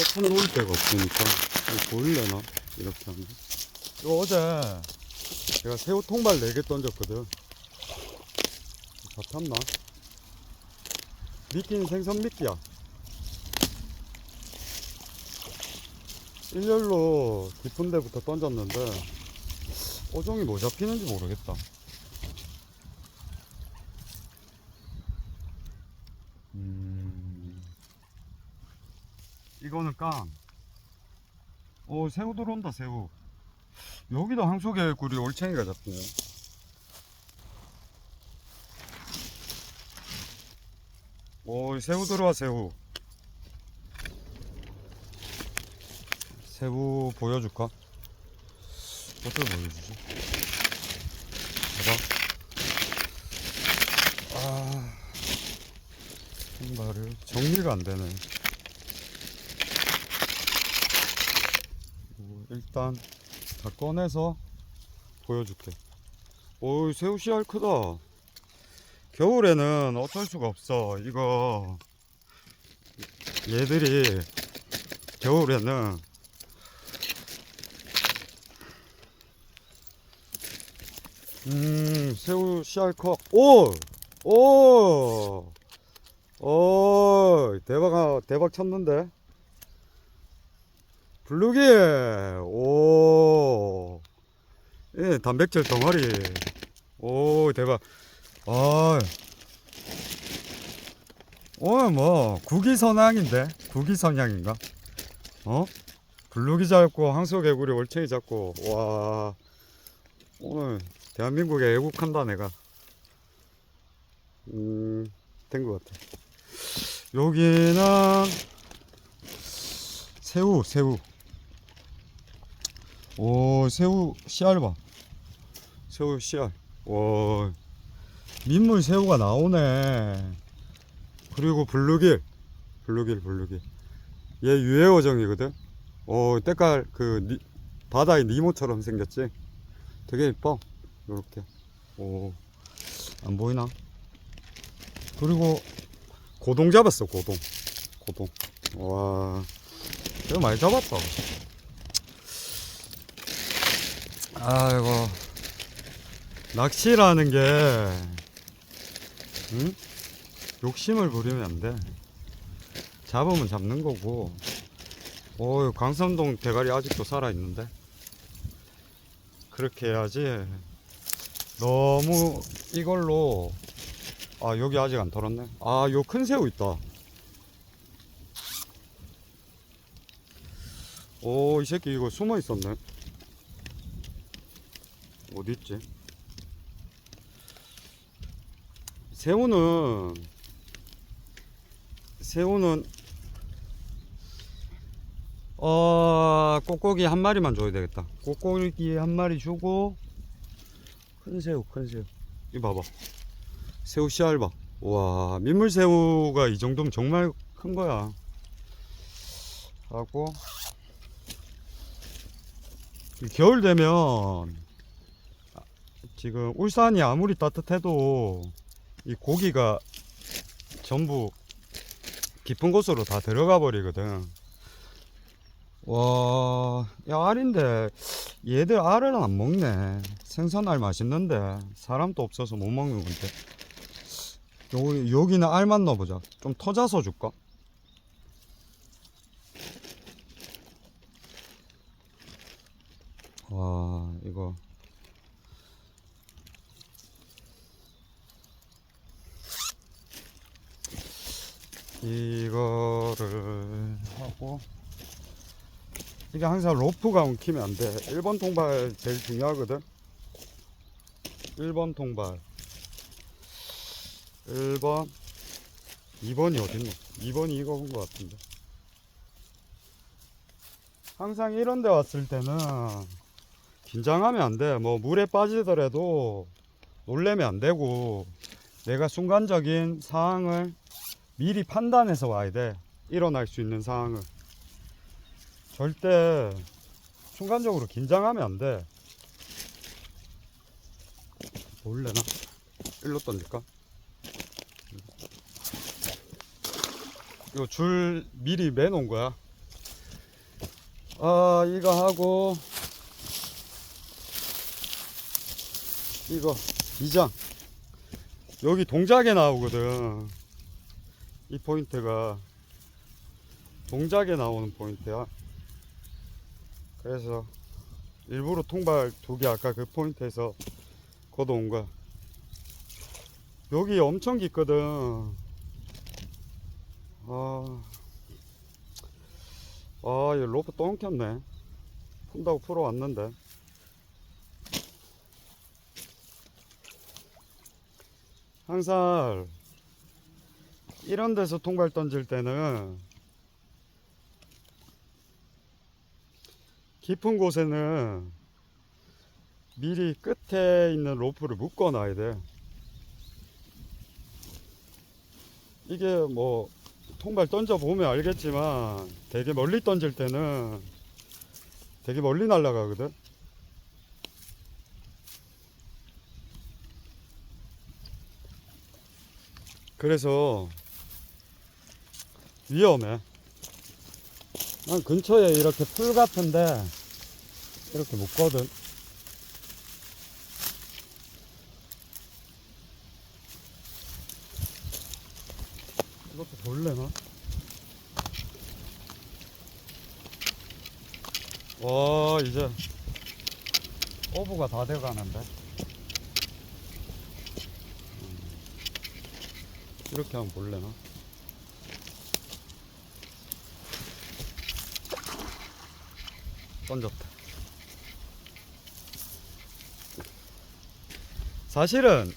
세판 놓을 데가 없으니까 이거 보일래나? 이렇게 하면 이거 어제 제가 새우 통발 4개 던졌거든 다 탔나? 미끼는 생선 미끼야 일렬로 깊은 데부터 던졌는데 어종이 뭐 잡히는지 모르겠다 음... 깡. 오, 새우 들어온다, 새우. 여기도 항속에 굴이 올챙이가 잡히네. 오, 새우 들어와, 새우. 새우 보여줄까? 어떻게 보여주지? 봐봐. 아, 신발을 정리가 안 되네. 어, 일단 다 꺼내서 보여줄게. 오, 새우 씨알 크다. 겨울에는 어쩔 수가 없어. 이거 얘들이 겨울에는 음, 새우 씨알 커. 오! 오! 오! 대박, 대박 쳤는데? 블루기! 오! 예, 단백질 덩어리. 오, 대박. 아, 오늘 뭐, 국기선양인데? 국기선양인가? 어? 블루기 잡고, 항소개구리 올챙이 잡고, 와. 오늘 대한민국에 애국한다, 내가. 음, 된 것 같아. 여기는 새우, 새우. 오, 새우 씨알 봐. 새우 씨알. 와, 민물 새우가 나오네. 그리고 블루길. 블루길, 블루길. 얘 유해어정이거든. 오, 때깔 그 니- 바다의 니모처럼 생겼지. 되게 이뻐. 요렇게. 오, 안 보이나? 그리고 고동 잡았어, 고동. 고동. 와, 이거 많이 잡았다. 아이고, 낚시라는 게, 응? 욕심을 부리면 안 돼. 잡으면 잡는 거고. 오, 강선동 대가리 아직도 살아 있는데. 그렇게 해야지. 너무 이걸로, 아, 여기 아직 안 털었네. 아, 요 큰 새우 있다. 오, 이 새끼 이거 숨어 있었네. 어디 있지? 새우는 새우는 어 꼬꼬기 한 마리만 줘야 되겠다. 꼬꼬기 한 마리 주고 큰 새우 큰 새우 이거 봐봐 새우 씨알 봐. 와 민물 새우가 이 정도면 정말 큰 거야. 하고 이 겨울 되면 지금 울산이 아무리 따뜻해도 이 고기가 전부 깊은 곳으로 다 들어가 버리거든. 와, 야, 알인데 얘들 알을 안 먹네. 생선알 맛있는데 사람도 없어서 못 먹는 건데. 여기, 여기는 알만 넣어보자. 좀 터져서 줄까? 와, 이거. 이거를 하고 이게 항상 로프가 엉키면 안 돼. 1번 통발 제일 중요하거든. 1번 통발. 1번. 2번이 어딨노? 2번이 이거 본 것 같은데. 항상 이런 데 왔을 때는 긴장하면 안 돼. 뭐 물에 빠지더라도 놀래면 안 되고 내가 순간적인 상황을 미리 판단해서 와야 돼. 일어날 수 있는 상황을. 절대 순간적으로 긴장하면 안 돼. 몰래나? 일로 던질까? 이거 줄 미리 매놓은 거야. 아 이거 하고 이거 이장 여기 동작에 나오거든 이 포인트가 동작에 나오는 포인트야 그래서 일부러 통발 두 개 아까 그 포인트에서 걷어온 거야 여기 엄청 깊거든 아, 아, 이 로프 또 엉켰네. 푼다고 풀어 왔는데. 항상 이런 데서 통발 던질 때는 깊은 곳에는 미리 끝에 있는 로프를 묶어 놔야 돼. 이게 뭐 통발 던져 보면 알겠지만 되게 멀리 던질 때는 되게 멀리 날아가거든. 그래서 위험해. 난 근처에 이렇게 풀 같은데 이렇게 묶거든. 이것도 볼래나? 와 이제 오브가 다 돼가는데 음, 이렇게 하면 볼래나? 던졌다. 사실은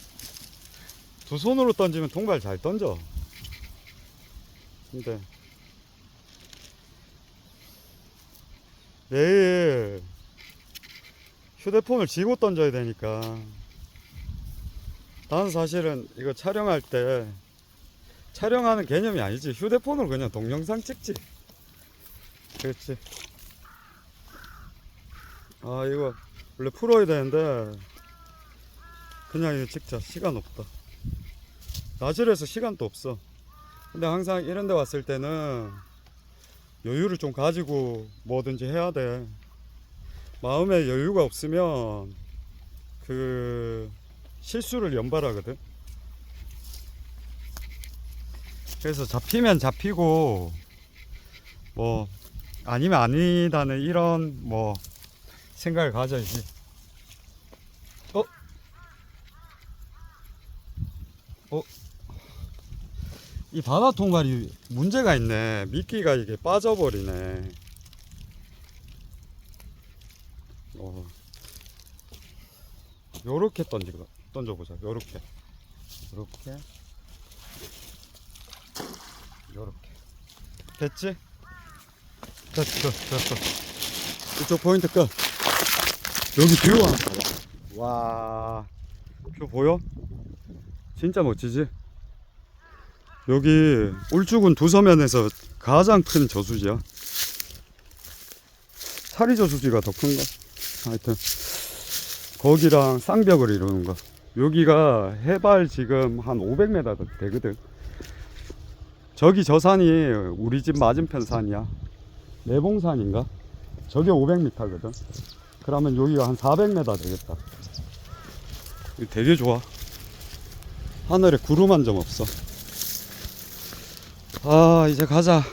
두 손으로 던지면 통발 잘 던져. 근데 내일 휴대폰을 쥐고 던져야 되니까. 나는 사실은 이거 촬영할 때 촬영하는 개념이 아니지. 휴대폰으로 그냥 동영상 찍지. 그렇지 아 이거 원래 풀어야 되는데 그냥 이거 찍자 시간 없다 낮이라서 시간도 없어 근데 항상 이런 데 왔을 때는 여유를 좀 가지고 뭐든지 해야 돼. 마음에 여유가 없으면 그 실수를 연발하거든. 그래서 잡히면 잡히고 뭐 아니면 아니다는 이런 뭐 생각을 가져야지. 어? 어? 이 바다 통발이 문제가 있네. 미끼가 이게 빠져버리네. 어. 요렇게 던지고, 던져보자. 요렇게. 요렇게. 요렇게. 됐지? 됐어, 됐어. 이쪽 포인트 끝. 여기 뷰 하나 봐봐. 와. 뷰 보여? 진짜 멋지지? 여기 울주군 두서면에서 가장 큰 저수지야. 사리 저수지가 더 큰가? 하여튼 거기랑 쌍벽을 이루는 거. 여기가 해발 지금 한 500m 되거든. 저기 저 산이 우리 집 맞은편 산이야. 내봉산인가? 저게 500m거든. 그러면 여기가 한 400m 되겠다. 되게 좋아. 하늘에 구름 한 점 없어. 아 이제 가자